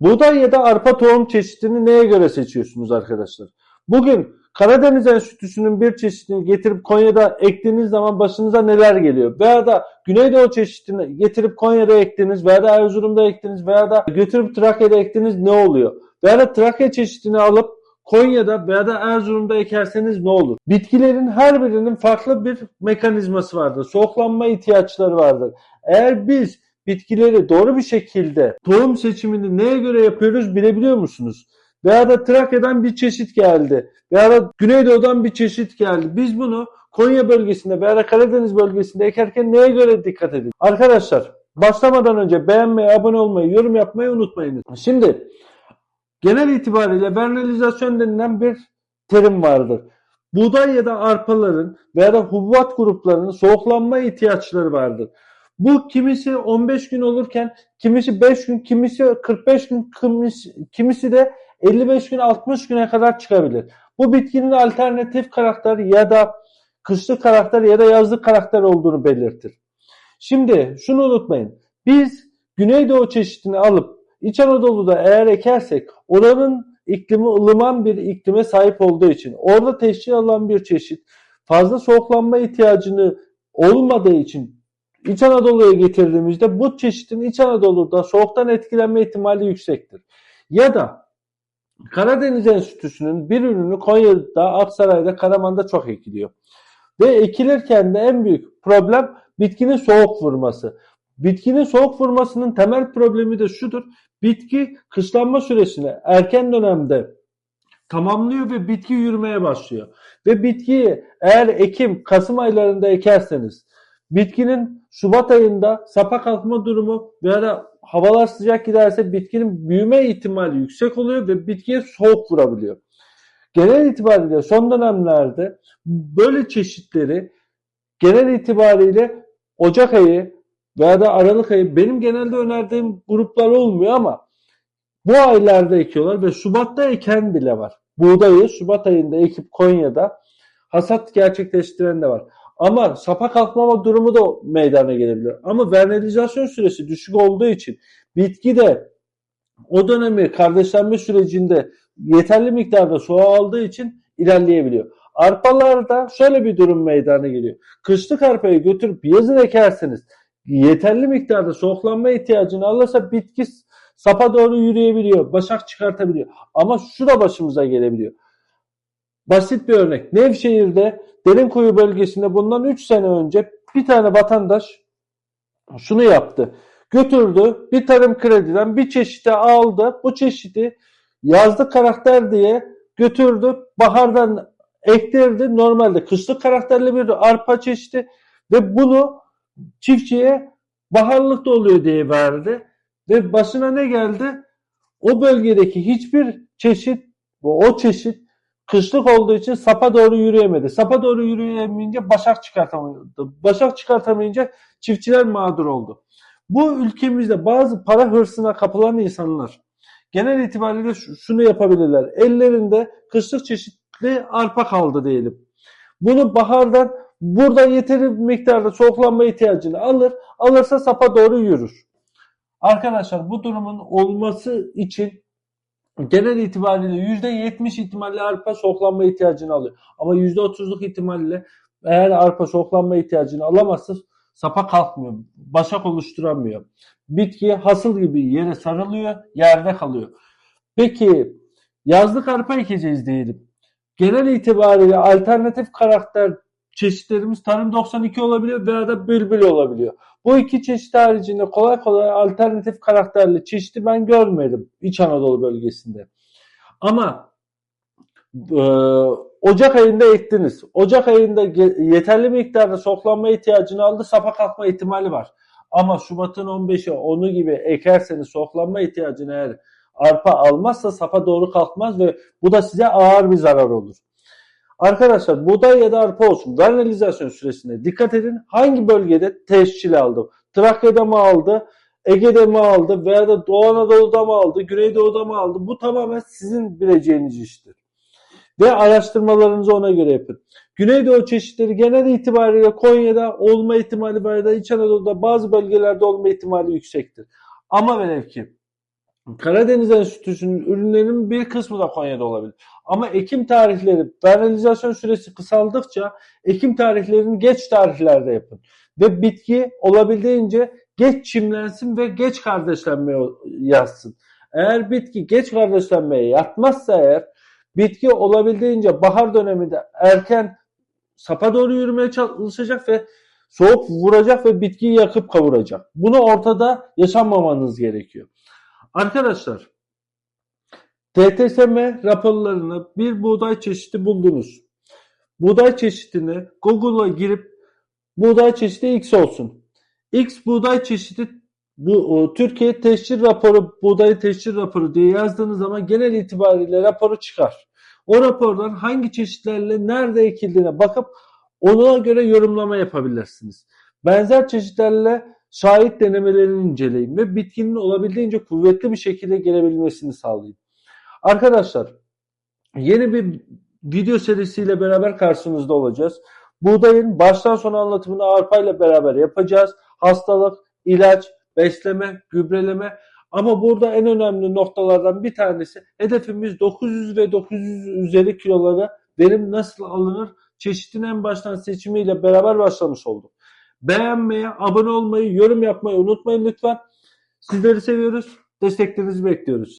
Buğday ya da arpa tohum çeşidini neye göre seçiyorsunuz arkadaşlar? Bugün Karadeniz Enstitüsü'nün bir çeşidini getirip Konya'da ektiğiniz zaman başınıza neler geliyor? Veya da Güneydoğu çeşidini getirip Konya'da ektiniz veya da Erzurum'da ektiniz veya da götürüp Trakya'da ektiniz ne oluyor? Veya da Trakya çeşidini alıp Konya'da veya da Erzurum'da ekerseniz ne olur? Bitkilerin her birinin farklı bir mekanizması vardır. Soğuklanma ihtiyaçları vardır. Eğer biz bitkileri doğru bir şekilde tohum seçimini neye göre yapıyoruz bilebiliyor musunuz? Veya da Trakya'dan bir çeşit geldi. Veya da Güneydoğu'dan bir çeşit geldi. Biz bunu Konya bölgesinde veya da Karadeniz bölgesinde ekerken neye göre dikkat edin? Arkadaşlar başlamadan önce beğenmeyi, abone olmayı, yorum yapmayı unutmayınız. Şimdi genel itibariyle vernalizasyon denilen bir terim vardır. Buğday ya da arpaların veya da hububat gruplarının soğuklanma ihtiyaçları vardır. Bu kimisi 15 gün olurken kimisi 5 gün, kimisi 45 gün, kimisi, kimisi de 55 gün 60 güne kadar çıkabilir. Bu bitkinin alternatif karakter ya da kışlık karakter ya da yazlık karakter olduğunu belirtir. Şimdi şunu unutmayın. Biz Güneydoğu çeşidini alıp İç Anadolu'da eğer ekersek oranın iklimi ılıman bir iklime sahip olduğu için orada teşkil alan bir çeşit fazla soğuklanma ihtiyacını olmadığı için İç Anadolu'ya getirdiğimizde bu çeşitin İç Anadolu'da soğuktan etkilenme ihtimali yüksektir. Ya da Karadeniz Enstitüsü'nün bir ürünü Konya'da, Aksaray'da, Karaman'da çok ekiliyor. Ve ekilirken de en büyük problem bitkinin soğuk vurması. Bitkinin soğuk vurmasının temel problemi de şudur. Bitki kışlanma süresini erken dönemde tamamlıyor ve bitki yürümeye başlıyor. Ve bitkiyi eğer Ekim, Kasım aylarında ekerseniz bitkinin Şubat ayında sapa kalkma durumu da havalar sıcak giderse bitkinin büyüme ihtimali yüksek oluyor ve bitkiye soğuk vurabiliyor. Genel itibariyle son dönemlerde böyle çeşitleri genel itibariyle Ocak ayı veya da Aralık ayı benim genelde önerdiğim gruplar olmuyor ama bu aylarda ekiyorlar ve Şubat'ta eken bile var. Buğdayı Şubat ayında ekip Konya'da hasat gerçekleştiren de var. Ama sapa kalkmama durumu da meydana gelebilir. Ama vernalizasyon süresi düşük olduğu için bitki de o dönemi kardeşlenme sürecinde yeterli miktarda su aldığı için ilerleyebiliyor. Arpalarda şöyle bir durum meydana geliyor. Kışlık arpayı götürüp yazın ekerseniz yeterli miktarda soğuklanma ihtiyacını alırsa bitki sapa doğru yürüyebiliyor. Başak çıkartabiliyor. Ama şu da başımıza gelebiliyor. Basit bir örnek. Nevşehir'de Derinkuyu bölgesinde bundan 3 sene önce bir tane vatandaş şunu yaptı. Götürdü bir tarım krediden bir çeşidi aldı. Bu çeşidi yazlık karakter diye götürdü. Bahardan ektirdi. Normalde kışlık karakterli bir arpa çeşidi ve bunu çiftçiye baharlık da oluyor diye verdi. Ve başına ne geldi? O bölgedeki hiçbir çeşit, o çeşit kışlık olduğu için sapa doğru yürüyemedi. Sapa doğru yürüyemeyince başak çıkartamadı. Başak çıkartamayınca çiftçiler mağdur oldu. Bu ülkemizde bazı para hırsına kapılan insanlar genel itibariyle şunu yapabilirler. Ellerinde kışlık çeşitli arpa kaldı diyelim. Bunu bahardan burada yeteri miktarda soğuklanma ihtiyacını alır. Alırsa sapa doğru yürür. Arkadaşlar bu durumun olması için genel itibariyle %70 ihtimalle arpa soğuklanma ihtiyacını alıyor. Ama %30'luk ihtimalle eğer arpa soğuklanma ihtiyacını alamazsa sapa kalkmıyor. Başak oluşturamıyor. Bitki hasıl gibi yere sarılıyor, yerde kalıyor. Peki yazlık arpa ekeceğiz diyelim. Genel itibariyle alternatif karakter çeşitlerimiz tarım 92 olabiliyor veya da bülbül olabiliyor. Bu iki çeşit haricinde kolay kolay alternatif karakterli çeşidi ben görmedim İç Anadolu bölgesinde. Ama e, Ocak ayında ektiniz. Ocak ayında yeterli miktarda soklanma ihtiyacını aldı. Sapa kalkma ihtimali var. Ama Şubat'ın 15'i onu gibi ekerseniz soklanma ihtiyacını eğer arpa almazsa sapa doğru kalkmaz ve bu da size ağır bir zarar olur. Arkadaşlar buğday ya da arpa olsun vernalizasyon süresinde dikkat edin hangi bölgede teşkil aldı. Trakya'da mı aldı, Ege'de mi aldı veya da Doğu Anadolu'da mı aldı, Güneydoğu'da mı aldı? Bu tamamen sizin bileceğiniz iştir. Ve araştırmalarınızı ona göre yapın. Güneydoğu çeşitleri genel itibariyle Konya'da olma ihtimali veya da İç Anadolu'da bazı bölgelerde olma ihtimali yüksektir. Ama velev ki Karadeniz Enstitüsü'nün ürünlerinin bir kısmı da Konya'da olabilir. Ama ekim tarihleri, realizasyon süresi kısaldıkça ekim tarihlerini geç tarihlerde yapın. Ve bitki olabildiğince geç çimlensin ve geç kardeşlenmeye yatsın. Eğer bitki geç kardeşlenmeye yatmazsa eğer bitki olabildiğince bahar döneminde erken sapa doğru yürümeye çalışacak ve soğuk vuracak ve bitkiyi yakıp kavuracak. Bunu ortada yaşanmamanız gerekiyor. Arkadaşlar TTSM raporlarını bir buğday çeşidi buldunuz. Buğday çeşidini Google'a girip buğday çeşidi X olsun. X buğday çeşidi bu Türkiye teşhir raporu, buğday teşhir raporu diye yazdığınız zaman genel itibariyle raporu çıkar. O rapordan hangi çeşitlerle nerede ekildiğine bakıp ona göre yorumlama yapabilirsiniz. Benzer çeşitlerle şahit denemelerini inceleyin ve bitkinin olabildiğince kuvvetli bir şekilde gelebilmesini sağlayın. Arkadaşlar yeni bir video serisiyle beraber karşınızda olacağız. Buğdayın baştan sona anlatımını arpayla beraber yapacağız. Hastalık, ilaç, besleme, gübreleme ama burada en önemli noktalardan bir tanesi hedefimiz 900 ve 900 üzeri kiloları verim nasıl alınır çeşitin en baştan seçimiyle beraber başlamış olduk. Beğenmeyi, abone olmayı, yorum yapmayı unutmayın lütfen. Sizleri seviyoruz. Desteklerinizi bekliyoruz.